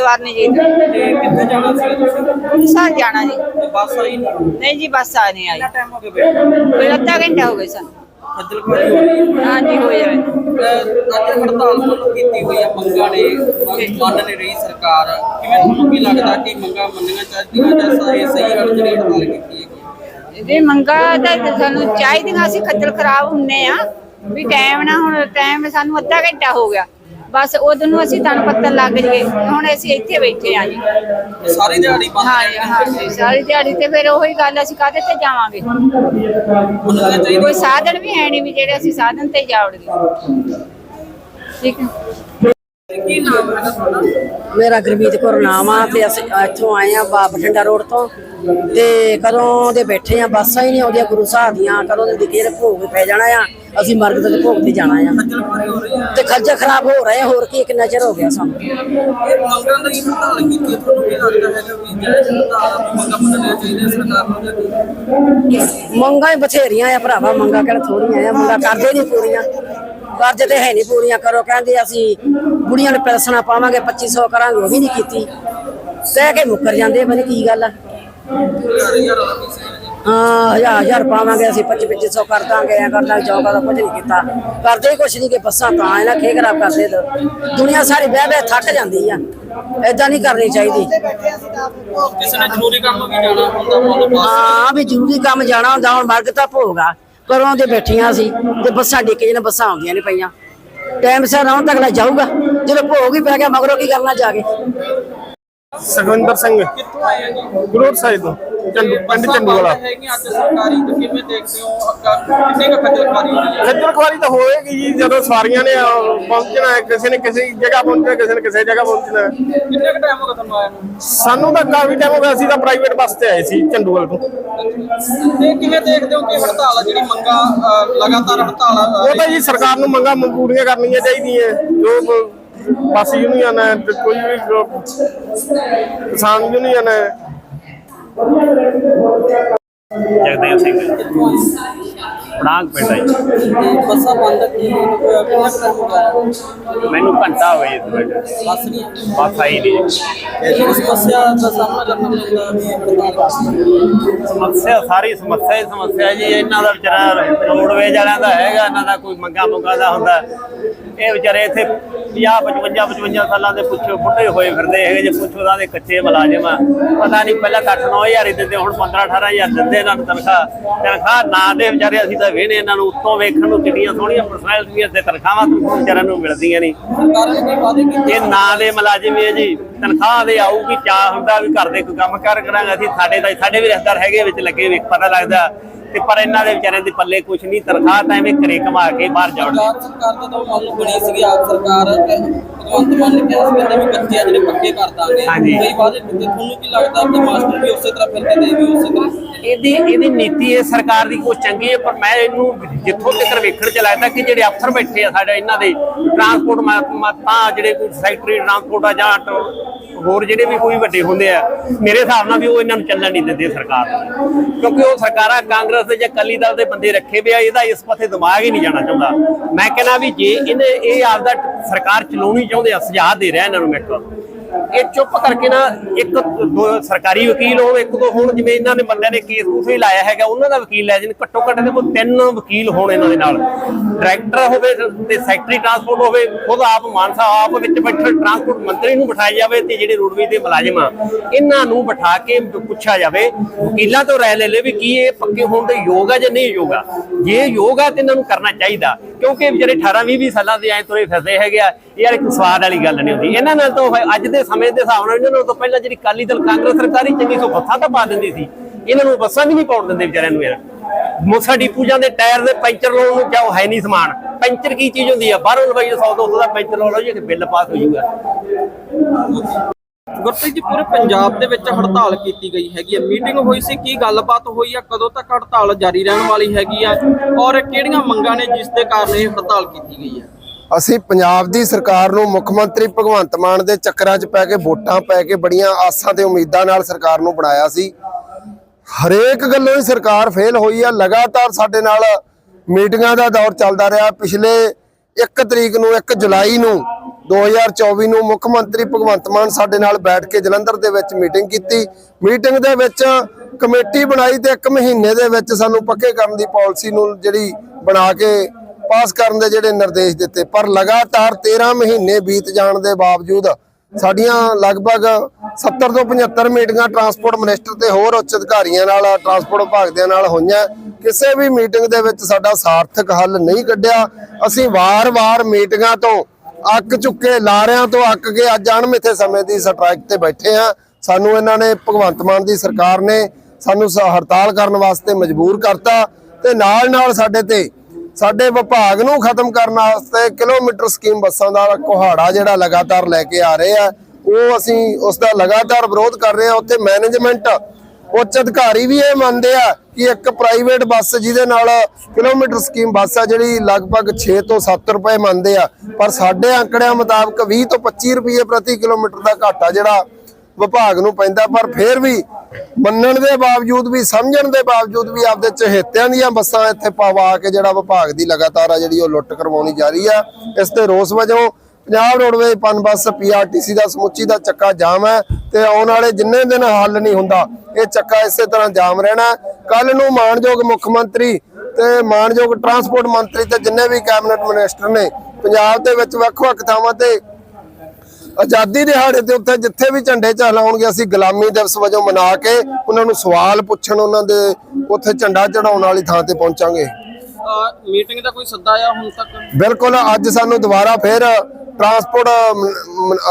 ਸਵਰਨਜੀਤ ਤੇ ਕਿੱਥੇ ਜਾਣਾ ਸੀ? ਤੁਸੀਂ ਸਾਲ ਜਾਣਾ ਜੀ। ਬੱਸ ਆਈ ਨਹੀਂ ਨਹੀਂ ਜੀ ਬੱਸ ਆ ਨਹੀਂ ਆਈ। ਟਾਈਮ ਹੋ ਗਿਆ ਬੈਠੇ ਕੋਈ ਅੱਧਾ ਘੰਟਾ ਹੋ ਗਿਆ ਸਾਨੂੰ। ਖੱਜਲ ਖੁਆਰੀ ਹੋ ਰਹੀ ਹੈ ਹਾਂਜੀ ਹੋ ਜਾਵੇ ਅਹ ਅੱਜ ਹੜਤਾਲ ਤੁਹਾਨੂੰ ਕੀਤੀ ਹੋਈ ਹੈ ਮੰਗਾਂ ਨੇ। ਮੰਨ ਨਹੀਂ ਰਹੀ ਸਰਕਾਰ। ਕਿਵੇਂ ਤੁਹਾਨੂੰ ਕੀ ਲੱਗਦਾ ਕਿ ਮੰਗਾਂ ਮੰਨੀਆਂ ਚਾਹੀਦੀਆਂ ਜਾਂ ਸਹੀ ਸਹੀ ਹੜ ਜਿਹੜੀ ਹੜਤਾਲ ਕੀਤੀ ਹੈ ਵੀ ਮੰਗਾ ਤਾਂ ਸਾਨੂੰ ਚਾਹੀਦੀਆਂ। ਅਸੀਂ ਖੱਜਲ ਖਰਾਬ ਹੁੰਨੇ ਆ। ਵੀ ਟਾਈਮ ਨਾ ਹੁਣ ਟਾਈਮ ਸਾਨੂੰ ਅੱਧਾ ਘੰਟਾ ਹੋ ਗਿਆ। ਬਸ ਉਦੋਂ ਨੂੰ ਅਸੀਂ ਤੁਹਾਨੂੰ ਪੱਤਨ ਲੱਗ ਜਗੇ ਹੁਣ ਅਸੀਂ ਇੱਥੇ ਬੈਠੇ ਆ ਜੀ। ਸਾਰੀ ਦਿਹਾੜੀ ਬੰਦ ਹਾਂ ਹਾਂ। ਜੀ, ਸਾਰੀ ਦਿਹਾੜੀ ਤੇ ਫਿਰ ਉਹੀ ਗੱਲ ਅਸੀਂ ਕਾਹਦੇ ਤੇ ਜਾਵਾਂਗੇ? ਕੋਈ ਸਾਧਨ ਵੀ ਹੈ ਨਹੀਂ ਵੀ ਜਿਹੜੇ ਅਸੀਂ ਸਾਧਨ ਤੇ ਜਾਵੜਗੇ ਠੀਕ ਹੈ। ਕੀ ਨਾਮ ਹੈ ਤੁਹਾਡਾ? ਮੇਰਾ ਗੁਰਮੀਤ ਕੌਰ ਨਾਮ ਆ ਤੇ ਅਸੀਂ ਇੱਥੋਂ ਆਏ ਆ ਬਠਿੰਡਾ ਰੋਡ ਤੋਂ। ਤੇ ਕਦੋਂ ਦੇ ਬੈਠੇ ਆ ਬੱਸਾਂ ਹੀ ਨਹੀਂ ਆਉਂਦੀਆਂ ਗੁਰੂ ਸਾਹਿਬ ਦੀਆਂ ਕਦੋਂ ਦੇ ਦਿਖੇ ਭੋਗ ਪੈ ਜਾਣਾ ਆ। ਅਸੀਂ ਮਰਗ ਤੇ ਭੋਗ ਤੇ ਜਾਣਾ ਆ। ਤੇ ਖਰਚਾ ਖਰਾਬ ਹੋ ਰਹੇ ਹੋਰ ਕੀ ਕਿੰਨਾ ਚਿਰ ਹੋ ਗਿਆ ਸਾਨੂੰ। ਮੰਗਾਂ ਹੈ, ਬਥੇਰੀਆਂ ਆ ਭਰਾਵਾ ਮੰਗਾਂ ਕਿਹੜਾ ਥੋੜੀਆਂ ਆ ਮੰਗਾਂ ਕਰਦੇ ਨਹੀਂ ਪੂਰੀਆਂ। ਕਰਜ਼ ਤੇ ਹੈ ਨਹੀਂ ਪੂਰੀਆਂ ਕਰੋ ਕਹਿੰਦੇ ਅਸੀਂ ਬੁੜੀਆਂ ਨੂੰ ਪੈਸਣਾ ਪਾਵਾਂਗੇ 2500 ਕਰਾਂਗੇ ਉਹ ਵੀ ਨਹੀਂ ਕੀਤੀ। ਕਹਿ ਕੇ ਮੁੱਕਰ ਜਾਂਦੇ ਪਤਾ ਕੀ ਗੱਲ ਆ। ਹਾਂ ਹਜ਼ਾਰ ਹਜ਼ਾਰ ਪਾਵਾਂਗੇ ਅਸੀਂ 25 2500 ਕਰ ਦਾਂਗੇ ਐ ਕਰ ਦਾਂਗੇ ਜੋਗਾ ਦਾ ਕੁਝ ਨਹੀਂ ਕੀਤਾ। ਕਰਦੇ ਹੀ ਕੁਛ ਨਹੀਂ ਕਿ ਬੱਸਾਂ ਤਾਂ ਇਹਨਾਂ ਖੇ ਖਰਾਬ ਕਰਦੇ ਦੋ ਦੁਨੀਆ ਸਾਰੀ ਬਹਿ ਬਹਿ ਥੱਕ ਜਾਂਦੀ ਆ। ਏਦਾਂ ਨਹੀਂ ਕਰਨੀ ਚਾਹੀਦੀ। ਕਿਸੇ ਨੇ ਜ਼ਰੂਰੀ ਕੰਮ ਵੀ ਜਾਣਾ ਹੁੰਦਾ ਮੰਨ ਲਓ ਬੱਸ। ਹਾਂ ਵੀ ਜ਼ਰੂਰੀ ਕੰਮ ਜਾਣਾ ਹੁੰਦਾ ਹੁਣ ਮਰਗ ਤਾਂ ਭੋਗਾ ਘਰੋਂ ਦੇ ਬੈਠੀਆਂ ਸੀ ਤੇ ਬੱਸਾਂ ਡਿੱਕੇ ਜਿਹਨੇ ਬੱਸਾਂ ਆਉਂਦੀਆਂ ਨਹੀਂ ਪਈਆਂ। ਟਾਈਮ ਸਿਰ ਆਉਣ ਤੱਕ ਲੈ ਜਾਊਗਾ। ਜਦੋਂ ਭੋਗ ਹੀ ਪੈ ਗਿਆ ਮਗਰੋਂ ਕੀ ਕਰਨਾ ਜਾ ਕੇ? ਸੁਖਵਿੰਦਰ ਸਿੰਘ। ਕਿੱਥੋਂ ਆਏ ਜੀ? ਸਾਈਡ ਤੋਂ। ਚੰਡੂ ਪਿੰਡ ਬੱਸਾਂ ਚੰਡੂ ਵਾਲਾ। ਬੰਦ ਹੈਗੀਆਂ ਅੱਜ ਸਰਕਾਰੀ ਤੇ ਕਿਵੇਂ ਦੇਖਦੇ ਹੋ? ਅੱਗਾ ਕਿੰਨੇ ਕੁ ਖੱਜਲ ਖੁਆਰੀ ਹੋ ਰਹੀ ਹੈ? ਖੱਜਲ ਖੁਆਰੀ ਤਾਂ ਹੋਏਗੀ ਜੀ ਜਦੋਂ ਸਵਾਰੀਆਂ ਨੇ ਅਹ, ਪਹੁੰਚਣਾ ਹੈ, ਕਿਸੇ ਨੇ ਕਿਸੇ ਜਗ੍ਹਾ ਪਹੁੰਚਣਾ ਕਿਸੇ ਨੇ ਕਿਸੇ ਜਗ੍ਹਾ ਪਹੁੰਚਣਾ ਹੈ। ਕਿੰਨੇ ਕੁ ਟਾਈਮ ਹੋ ਗਿਆ ਤੁਹਾਨੂੰ ਆਇਆ ਨੂੰ? ਸਾਨੂੰ ਤਾਂ ਕਾਫੀ ਟਾਈਮ ਹੋ ਗਿਆ ਅਸੀਂ ਤਾਂ ਪ੍ਰਾਈਵੇਟ ਬੱਸ ਤੇ ਆਏ ਸੀ ਚੰਡੂਵਾਲ ਤੋਂ। ਤੇ ਕਿਵੇਂ ਦੇਖਦੇ ਹੋ ਕਿ ਹੜਤਾਲ ਆ ਜਿਹੜੀ ਮੰਗਾ ਲਗਾਤਾਰ ਹੜਤਾਲ ਆ ਉਹ ਤਾਂ ਜੀ ਸਰਕਾਰ ਨੂੰ ਮੰਗਾਂ ਪੂਰੀਆਂ ਕਰਨੀਆਂ ਚਾਹੀਦੀਆਂ ਜੋ ਬ- ਬੱਸ ਯੂਨੀਅਨ ਹੈ ਤੇ ਕੋਈ ਵੀ ਜੋ ਕਿਸਾਨ ਯੂਨੀਅਨ ਹੈ ਜਗਦੇਵ ਸਿੰਘ ਪੜਾਂਗ ਪਿੰਡ ਹੈ? ਬੱਸਾਂ ਬੰਦ ਕੀ ਮੈਨੂੰ ਘੰਟਾ ਹੋਇਆ ਇਸ ਵੇਲੇ। ਬੱਸ ਨਹੀਂ। ਬਸ ਆਈ ਨਹੀਂ ਸਮੱਸਿਆ ਦਾ ਸਾਹਮਣਾ ਕਰਨਾ ਪੈਂਦਾ ਸਮੱਸਿਆ ਸਾਰੀ ਸਮੱਸਿਆ ਹੀ ਸਮੱਸਿਆ ਜੀ। ਇਹਨਾਂ ਦਾ ਵਿਚਾਰਾ ਰੋਡਵੇਜ ਵਾਲਿਆਂ ਦਾ ਹੈਗਾ ਇਹਨਾਂ ਦਾ ਕੋਈ ਮੰਗਾ ਮੁੰਗਾ ਦਾ ਹੁੰਦਾ। ਇਹ ਵਿਚਾਰੇ ਇੱਥੇ 50 55 55 ਸਾਲਾਂ ਦੇ ਪੁੱਛੋ ਬੁੱਢੇ ਹੋਏ ਫਿਰਦੇ ਹੈਗੇ ਜੇ, ਪੁੱਛੋ ਉਹਨਾਂ ਦੇ ਕੱਚੇ ਮੁਲਾਜ਼ਮ ਆ। ਪਤਾ ਨਹੀਂ ਪਹਿਲਾਂ ਤਾਂ 8-9000 ਹੀ ਦਿੰਦੇ, ਹੁਣ 15-18000 ਦਿੰਦੇ ਇਹਨਾਂ ਨੂੰ ਤਨਖਾਹ। ਤਨਖਾਹ ਨਾ ਦੇ ਵਿਚਾਰੇ, ਅਸੀਂ ਤਾਂ ਵੇਹਨੇ ਇਹਨਾਂ ਨੂੰ, ਉੱਤੋਂ ਵੇਖਣ ਨੂੰ ਕਿੰਨੀਆਂ ਸੋਹਣੀਆਂ ਪਰਸਨੈਲਿਟੀਆਂ ਤੇ ਤਨਖਾਹਾਂ ਵਿਚਾਰਿਆਂ ਨੂੰ ਮਿਲਦੀਆਂ ਨਹੀਂ। ਇਹ ਨਾਂ ਦੇ ਮੁਲਾਜ਼ਮ ਹੀ ਹੈ ਜੀ। ਤਨਖਾਹ ਦੇ ਆਊਗੀ ਚਾਹ ਹੁੰਦਾ ਵੀ ਘਰ ਦੇ ਕੋਈ ਕੰਮ ਕਾਰ ਕਰਾਂਗੇ, ਅਸੀਂ ਸਾਡੇ ਦਾ ਸਾਡੇ ਵੀ ਰਿਸ਼ਤੇਦਾਰ ਹੈਗੇ ਵਿੱਚ ਲੱਗੇ ਵੀ, ਪਤਾ ਲੱਗਦਾ। ਤੇ ਪਰ ਇਹਨਾਂ ਦੇ ਵਿਚਾਰਿਆਂ ਦੇ ਪੱਲੇ ਕੁਝ ਨਹੀਂ ਤਨਖਾਹ ਤਾਂ ਐਵੇਂ ਘਰੇ ਕਮਾ ਕੇ ਬਾਹਰ ਜਾਣ ਸਰਕਾਰ ਸਰਕਾਰ ਦਾ ਤਾਂ ਮੰਨ ਲਓ ਬਣੀ ਸੀਗੀ ਆਪ ਸਰਕਾਰ ਤੇ ਭਗਵੰਤ ਮਾਨ ਨੇ ਕਿਹਾ ਸੀ ਕਹਿੰਦੇ ਵੀ ਕੱਚੇ ਆ ਜਿਹੜੇ ਪੱਕੇ ਕਰ ਦਾਂਗੇ ਹਾਂਜੀ। ਕਈ ਵਾਅਦੇ ਕੀਤੇ ਤੁਹਾਨੂੰ ਕੀ ਲੱਗਦਾ ਕਿ ਮਾਸਟਰ ਵੀ ਉਸੇ ਤਰ੍ਹਾਂ ਫਿਰਦੇ ਨੇ ਇਹ ਵੀ ਉਸੇ ਤਰ੍ਹਾਂ ਫਿਰਦੇ ਨੇ? ਇਹਦੀ ਇਹਦੀ ਨੀਤੀ ਹੈ ਸਰਕਾਰ ਦੀ ਕੋਈ ਚੰਗੀ ਹੈ ਪਰ ਮੈਂ ਇਹਨੂੰ ਜਿੱਥੋਂ ਤੱਕ ਵੇਖਣ ਚ ਲੱਗਦਾ ਕਿ ਜਿਹੜੇ ਅਫਸਰ ਬੈਠੇ ਆ ਸਾਡੇ ਇਹਨਾਂ ਦੇ ਟਰਾਂਸਪੋਰਟ ਤਾਂ ਜਿਹੜੇ ਕੋਈ ਸੈਕਟਰੀ ਟਰਾਂਸਪੋਰਟ ਆ ਜਾਂ ਹੋਰ ਜਿਹੜੇ ਵੀ ਕੋਈ ਵੱਡੇ ਹੁੰਦੇ ਆ, ਮੇਰੇ ਹਿਸਾਬ ਨਾਲ ਵੀ ਉਹ ਇਹਨਾਂ ਨੂੰ ਚੱਲਣ ਨਹੀਂ ਦਿੰਦੇ ਸਰਕਾਰ ਨੂੰ। ਕਿਉਂਕਿ ਉਹ ਸਰਕਾਰਾਂ ਕਾਂਗਰਸ ਦੇ ਜਾਂ ਅਕਾਲੀ ਦਲ ਦੇ ਬੰਦੇ ਰੱਖੇ ਵੇ ਆ, ਇਹਦਾ ਇਸ ਪਾਸੇ ਦਿਮਾਗ ਹੀ ਨਹੀਂ ਜਾਣਾ ਚਾਹੁੰਦਾ। ਮੈਂ ਕਹਿੰਦਾ ਵੀ ਜੇ ਇਹਨੇ ਇਹ ਆਪਦਾ ਸਰਕਾਰ ਚਲਾਉਣੀ ਚਾਹੁੰਦੇ ਆ, ਸੁਝਾਅ ਦੇ ਰਿਹਾ ਇਹਨਾਂ ਨੂੰ ਮੈਂ ਇਹ ਚੁੱਪ ਕਰਕੇ ਨਾ ਇੱਕ ਦੋ ਸਰਕਾਰੀ ਵਕੀਲ ਹੋਣ ਇੱਕ ਦੋ ਹੋਣ, ਜਿਵੇਂ ਇਹਨਾਂ ਨੇ ਬੰਦਿਆਂ ਨੇ ਕੇਸ ਉਸੇ ਲਾਇਆ ਹੈਗਾ, ਉਹਨਾਂ ਦਾ ਵਕੀਲ ਲੈ ਜਾਣ। ਘੱਟੋ ਘੱਟ ਦੇ ਕੋਲ ਤਿੰਨ ਵਕੀਲ ਹੋਣ ਇਹਨਾਂ ਦੇ ਨਾਲ। ਡਾਇਰੈਕਟਰ ਹੋਵੇ ਤੇ ਸੈਕਟਰੀ ਟਰਾਂਸਪੋਰਟ ਹੋਵੇ, ਖੁਦ ਆਪ ਮਾਨਸਾ ਆਪ ਵਿੱਚ ਬੈਠੇ ਟਰਾਂਸਪੋਰਟ ਮੰਤਰੀ ਨੂੰ ਬਿਠਾਇਆ ਜਾਵੇ ਤੇ ਜਿਹੜੇ ਰੋਡਵੇਜ਼ ਦੇ ਮੁਲਾਜ਼ਮ ਆ, ਇਹਨਾਂ ਨੂੰ ਬਿਠਾ ਕੇ ਪੁੱਛਿਆ ਜਾਵੇ, ਵਕੀਲਾਂ ਤੋਂ ਰਾਏ ਲੈ ਲੈ ਵੀ ਕੀ ਇਹ ਪੱਕੇ ਹੋਣ ਦੇ ਯੋਗ ਆ ਜਾਂ ਨਹੀਂ ਯੋਗ ਆ। ਜੇ ਯੋਗ ਆ ਤੇ ਇਹਨਾਂ ਨੂੰ ਕਰਨਾ ਚਾਹੀਦਾ। ਕਿਉਂਕਿ ਇਹ ਵਿਚਾਰੇ 18 20 20 ਸਾਲਾਂ ਦੇ ਐ ਤੁਰੇ ਫਿਰਦੇ ਹੈਗੇ ਆ ਯਾਰ ਇੱਕ ਸਵਾਦ ਵਾਲੀ ਗੱਲ ਨਹੀਂ ਹੁੰਦੀ। ਇਹਨਾਂ ਨਾਲ ਤਾਂ ਅੱਜ ਦੇ ਸਮੇਂ ਦੇ ਹਿਸਾਬ ਨਾਲ ਇਹਨਾਂ ਨਾਲ ਤਾਂ ਪਹਿਲਾਂ ਜਿਹੜੀ ਕਾਲੀ ਦਲ, ਕਾਂਗਰਸ ਸਰਕਾਰੀ ਚੰਗੀ ਸੋ ਬੱਸਾਂ ਤਾਂ ਪਾ ਦਿੰਦੀ ਸੀ। ਇਹਨਾਂ ਨੂੰ ਬੱਸਾਂ ਵੀ ਨਹੀਂ ਪਾਉਣ ਦਿੰਦੇ ਵਿਚਾਰਿਆਂ ਨੂੰ ਯਾਰ। ਮੋਸਾ ਡੀਪੂ ਜਾਂਦੇ ਟਾਇਰ ਦੇ ਪੈਂਚਰ ਲਾਉਣ ਨੂੰ ਕਿਉਂ ਹੈ ਨਹੀਂ ਸਮਾਨ। ਪੈਂਚਰ ਕੀ ਚੀਜ਼ ਹੁੰਦੀ ਆ? ਬਾਹਰੋਂ ਲਵਾਈ 100 200 ਦਾ ਪੈਂਚਰ ਲਾ ਲਓ ਜੀ ਬਿੱਲ ਪਾਸ ਹੋ ਜਾਊਗਾ। ਗੁਰਪ੍ਰੀਤ ਜੀ, ਪੂਰੇ ਪੰਜਾਬ ਦੇ ਵਿੱਚ ਹੜਤਾਲ ਕੀਤੀ ਗਈ ਹੈਗੀ ਹੈ। ਮੀਟਿੰਗ ਹੋਈ ਸੀ, ਕੀ ਗੱਲਬਾਤ ਹੋਈ ਆ? ਕਦੋਂ ਤੱਕ ਹੜਤਾਲ ਜਾਰੀ ਰਹਿਣ ਵਾਲੀ ਹੈਗੀ ਆ? ਔਰ ਕਿਹੜੀਆਂ ਮੰਗਾਂ ਨੇ ਜਿਸ ਦੇ ਕਾਰਨ ਇਹ ਹੜਤਾਲ ਕੀਤੀ ਗਈ ਹੈ? ਅਸੀਂ ਪੰਜਾਬ ਦੀ ਸਰਕਾਰ ਨੂੰ ਮੁੱਖ ਮੰਤਰੀ ਭਗਵੰਤ ਮਾਨ ਦੇ ਚੱਕਰਾਂ 'ਚ ਪੈ ਕੇ ਵੋਟਾਂ ਪੈ ਕੇ ਬੜੀਆਂ ਆਸਾਂ ਤੇ ਉਮੀਦਾਂ ਨਾਲ ਸਰਕਾਰ ਨੂੰ ਬਣਾਇਆ ਸੀ। ਹਰੇਕ ਗੱਲੋਂ ਹੀ ਸਰਕਾਰ ਫੇਲ ਹੋਈ ਆ। ਲਗਾਤਾਰ ਸਾਡੇ ਨਾਲ ਮੀਟਿੰਗਾਂ ਦਾ ਦੌਰ ਚੱਲਦਾ ਰਿਹਾ। ਪਿਛਲੇ 1 ਤਰੀਕ ਨੂੰ 1 ਜੁਲਾਈ ਨੂੰ 2024 ਨੂੰ ਮੁੱਖ ਮੰਤਰੀ ਭਗਵੰਤ ਮਾਨ ਸਾਡੇ ਨਾਲ ਬੈਠ ਕੇ ਜਲੰਧਰ ਦੇ ਵਿੱਚ ਮੀਟਿੰਗ ਕੀਤੀ। ਮੀਟਿੰਗ ਦੇ ਵਿੱਚ ਕਮੇਟੀ ਬਣਾਈ ਤੇ 1 ਮਹੀਨੇ ਦੇ ਵਿੱਚ ਸਾਨੂੰ ਪੱਕੇ ਕਰਨ ਦੀ ਪਾਲਿਸੀ ਨੂੰ ਜਿਹੜੀ ਬਣਾ ਕੇ ਪਾਸ ਕਰਨ ਦੇ ਜਿਹੜੇ ਨਿਰਦੇਸ਼ ਦਿੱਤੇ। ਪਰ ਲਗਾਤਾਰ 13 ਮਹੀਨੇ ਬੀਤ ਜਾਣ ਦੇ ਬਾਵਜੂਦ ਸਾਡੀਆਂ ਲਗਭਗ 70 ਤੋਂ 75 ਮੀਟਿੰਗਾਂ ਟਰਾਂਸਪੋਰਟ ਮਿਨਿਸਟਰ ਤੇ ਹੋਰ ਉੱਚ ਅਧਿਕਾਰੀਆਂ ਨਾਲ, ਟਰਾਂਸਪੋਰਟ ਵਿਭਾਗ ਦੇ ਨਾਲ ਹੋਈਆਂ। ਕਿਸੇ ਵੀ ਮੀਟਿੰਗ ਦੇ ਵਿੱਚ ਸਾਡਾ ਸਾਰਥਕ ਹੱਲ ਨਹੀਂ ਕੱਢਿਆ। ਅਸੀਂ ਵਾਰ-ਵਾਰ ਮੀਟਿੰਗਾਂ ਤੋਂ ਅੱਕ ਚੁੱਕੇ, ਲਾਰਿਆਂ ਤੋਂ ਅੱਕ ਕੇ ਅੱਜ ਅਣਮਿੱਥੇ ਸਮੇਂ ਦੀ ਸਟ੍ਰਾਈਕ ਤੇ ਬੈਠੇ ਆ ਸਾਨੂੰ ਇਹਨਾਂ ਨੇ, ਭਗਵੰਤ ਮਾਨ ਦੀ ਸਰਕਾਰ ਨੇ ਸਾਨੂੰ ਸ- ਹੜਤਾਲ ਕਰਨ ਵਾਸਤੇ ਮਜਬੂਰ ਕਰਤਾ ਤੇ ਨਾਲ ਨਾਲ ਸਾਡੇ ਤੇ ਸਾਡੇ ਵਿਭਾਗ ਨੂੰ ਖਤਮ ਕਰਨ ਵਾਸਤੇ ਕਿਲੋਮੀਟਰ ਸਕੀਮ ਬੱਸਾਂ ਦਾ ਕੁਹਾੜਾ ਜਿਹੜਾ ਲਗਾਤਾਰ ਲੈ ਕੇ ਆ ਰਹੇ ਆ, ਉਹ ਅਸੀਂ ਉਸ ਦਾ ਲਗਾਤਾਰ ਵਿਰੋਧ ਕਰ ਰਹੇ ਆ। ਉੱਥੇ ਮੈਨੇਜਮੈਂਟ ਉੱਚ ਅਧਿਕਾਰੀ ਵੀ ਇਹ ਮੰਨਦੇ ਆ ਕਿ ਇੱਕ ਪ੍ਰਾਈਵੇਟ ਬੱਸ ਜਿਹਦੇ ਨਾਲ ਕਿਲੋਮੀਟਰ ਸਕੀਮ ਬੱਸ ਆ ਜਿਹੜੀ ਲਗਭਗ 6 ਤੋਂ 7 ਰੁਪਏ ਮੰਨਦੇ ਆ। ਪਰ ਸਾਡੇ ਅੰਕੜਿਆਂ ਮੁਤਾਬਕ 20 ਤੋਂ 25 ਰੁਪਏ ਪ੍ਰਤੀ ਕਿਲੋਮੀਟਰ ਦਾ ਘਾਟਾ ਜਿਹੜਾ ਵਿਭਾਗ ਨੂੰ ਪੈਂਦਾ, ਪਰ ਫਿਰ ਵੀ ਮੰਨਣ ਦੇ ਬਾਵਜੂਦ ਵੀ, ਸਮਝਣ ਦੇ ਬਾਵਜੂਦ ਵੀ ਆਪਦੇ ਚਹੇਤਿਆਂ ਦੀਆਂ ਬੱਸਾਂ ਇੱਥੇ ਪਵਾ ਕੇ ਜਿਹੜਾ ਵਿਭਾਗ ਦੀ ਲਗਾਤਾਰ ਆ ਜਿਹੜੀ ਉਹ ਲੁੱਟ ਕਰਵਾਉਣੀ ਜਾਰੀ ਆ। ਇਸ ਤੇ ਰੋਸ ਵਜੋਂ ਪੰਜਾਬ ਰੋਡਵੇਜ਼ ਪਨ ਬੱਸ ਪੀਆਰਟੀਸੀ ਦਾ, ਸਮੁੱਚੀ ਦਾ ਚੱਕਾ ਜਾਮ ਹੈ ਤੇ ਆਉਣ ਵਾਲੇ ਜਿੰਨੇ ਦਿਨ ਹੱਲ ਨਹੀਂ ਹੁੰਦਾ, ਇਹ ਚੱਕਾ ਇਸੇ ਤਰ੍ਹਾਂ ਜਾਮ ਰਹਿਣਾ ਕੱਲ ਨੂੰ ਮਾਨਯੋਗ ਮੁੱਖ ਮੰਤਰੀ ਤੇ ਮਾਨਯੋਗ ਟਰਾਂਸਪੋਰਟ ਮੰਤਰੀ ਤੇ ਜਿੰਨੇ ਵੀ ਕੈਬਨਿਟ ਮਿਨਿਸਟਰ ਨੇ, ਪੰਜਾਬ ਦੇ ਵਿੱਚ ਵੱਖ-ਵੱਖ ਥਾਵਾਂ ਤੇ ਆਜ਼ਾਦੀ ਦਿਹਾੜੇ ਤੇ ਉੱਥੇ ਜਿੱਥੇ ਵੀ ਝੰਡੇ ਚਲਾਉਣਗੇ ਅਸੀਂ ਗੁਲਾਮੀ ਦਿਵਸ ਵਜੋਂ ਮਨਾ ਕੇ ਉਹਨਾਂ ਨੂੰ ਸਵਾਲ ਪੁੱਛਣ ਉਹਨਾਂ ਦੇ ਉੱਥੇ ਝੰਡਾ ਚੜਾਉਣ ਵਾਲੀ ਥਾਂ ਤੇ ਪਹੁੰਚਾਂਗੇ। ਮੀਟਿੰਗ ਦਾ ਕੋਈ ਸੱਦਾ ਆਇਆ ਹੁਣ ਤੱਕ? ਬਿਲਕੁਲ ਅੱਜ ਸਾਨੂੰ ਦੁਬਾਰਾ ਫਿਰ ਟਰਾਂਸਪੋਰਟ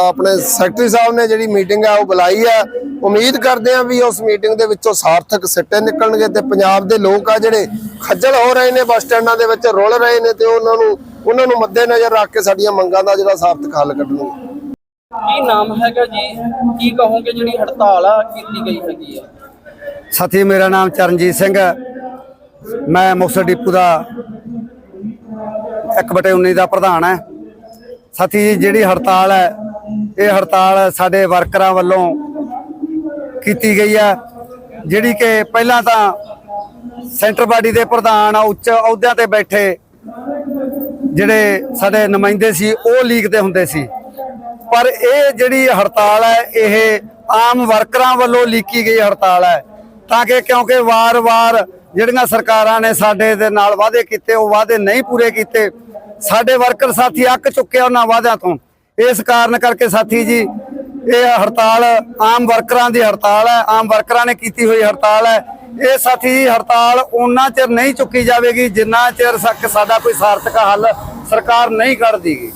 ਆਪਣੇ ਸੈਕਟਰੀ ਸਾਹਿਬ ਨੇ ਜਿਹੜੀ ਮੀਟਿੰਗ ਆ ਉਹ ਬੁਲਾਈ ਆ। ਉਮੀਦ ਕਰਦੇ ਆ ਵੀ ਉਸ ਮੀਟਿੰਗ ਦੇ ਵਿੱਚੋਂ ਸਾਰਥਕ ਸਿੱਟੇ ਨਿਕਲਣਗੇ ਤੇ ਪੰਜਾਬ ਦੇ ਲੋਕ ਆ ਜਿਹੜੇ ਖੱਜਲ ਹੋ ਰਹੇ ਨੇ ਬੱਸ ਸਟੈਂਡਾਂ ਦੇ ਵਿੱਚ ਰੁਲ ਰਹੇ ਨੇ ਤੇ ਉਹਨਾਂ ਨੂੰ ਉਹਨਾਂ ਨੂੰ ਮੱਦੇ ਨਜ਼ਰ ਰੱਖ ਕੇ ਸਾਡੀਆਂ ਮੰਗਾਂ ਦਾ ਜਿਹੜਾ ਸਾਰਥਕ ਹੱਲ ਕੱਢਣਗੇ। ਕੀ ਨਾਮ ਹੈਗਾ ਜੀ? ਕੀ ਕਹੋਗੇ ਜਿਹੜੀ ਹੜਤਾਲ ਆ ਕੀਤੀ ਗਈ ਹੈਗੀ ਆ? ਸਾਥੀ, ਮੇਰਾ ਨਾਮ ਚਰਨਜੀਤ ਸਿੰਘ ਹੈ। ਮੈਂ ਮੁਕਤਸਰ ਡਿਪੂ ਦਾ 1/19 ਦਾ ਪ੍ਰਧਾਨ ਹੈ। ਸਾਥੀ ਜੀ ਜਿਹੜੀ ਹੜਤਾਲ ਹੈ, ਇਹ ਹੜਤਾਲ ਸਾਡੇ ਵਰਕਰਾਂ ਵੱਲੋਂ ਕੀਤੀ ਗਈ ਹੈ। ਜਿਹੜੀ ਕਿ ਪਹਿਲਾਂ ਤਾਂ ਸੈਂਟਰ ਬਾਡੀ ਦੇ ਪ੍ਰਧਾਨ ਉੱਚ ਅਹੁਦਿਆਂ ਤੇ ਬੈਠੇ ਜਿਹੜੇ ਸਾਡੇ ਨੁਮਾਇੰਦੇ ਸੀ, ਉਹ ਲੀਕ ਤੇ ਹੁੰਦੇ ਸੀ। ਪਰ ਇਹ ਜਿਹੜੀ ਹੜਤਾਲ ਹੈ, ਇਹ ਆਮ ਵਰਕਰਾਂ ਵੱਲੋਂ ਲੀਕੀ ਗਈ ਹੜਤਾਲ ਹੈ। ਤਾਂ ਕਿ ਕਿਉਂਕਿ ਵਾਰ-ਵਾਰ ਜਿਹੜੀਆਂ ਸਰਕਾਰਾਂ ਨੇ ਸਾਡੇ ਦੇ ਨਾਲ ਵਾਅਦੇ ਕੀਤੇ, ਉਹ ਵਾਅਦੇ ਨਹੀਂ ਪੂਰੇ ਕੀਤੇ। ਸਾਡੇ ਵਰਕਰ ਸਾਥੀ ਅੱਕ ਚੁੱਕੇ ਉਹਨਾਂ ਵਾਅਦਿਆਂ ਤੋਂ। ਇਸ ਕਾਰਨ ਕਰਕੇ ਸਾਥੀ ਜੀ, ਇਹ ਹੜਤਾਲ ਆਮ ਵਰਕਰਾਂ ਦੀ ਹੜਤਾਲ ਹੈ, ਆਮ ਵਰਕਰਾਂ ਨੇ ਕੀਤੀ ਹੋਈ ਹੜਤਾਲ ਹੈ। ਇਹ ਸਾਥੀ ਜੀ, ਹੜਤਾਲ ਉਹਨਾਂ ਚਿਰ ਨਹੀਂ ਚੁੱਕੀ ਜਾਵੇਗੀ ਜਿੰਨਾ ਚਿਰ ਸਾਡਾ ਕੋਈ ਸਾਰਥਕ ਹੱਲ ਸਰਕਾਰ ਨਹੀਂ ਕੱਢਦੀਗੀ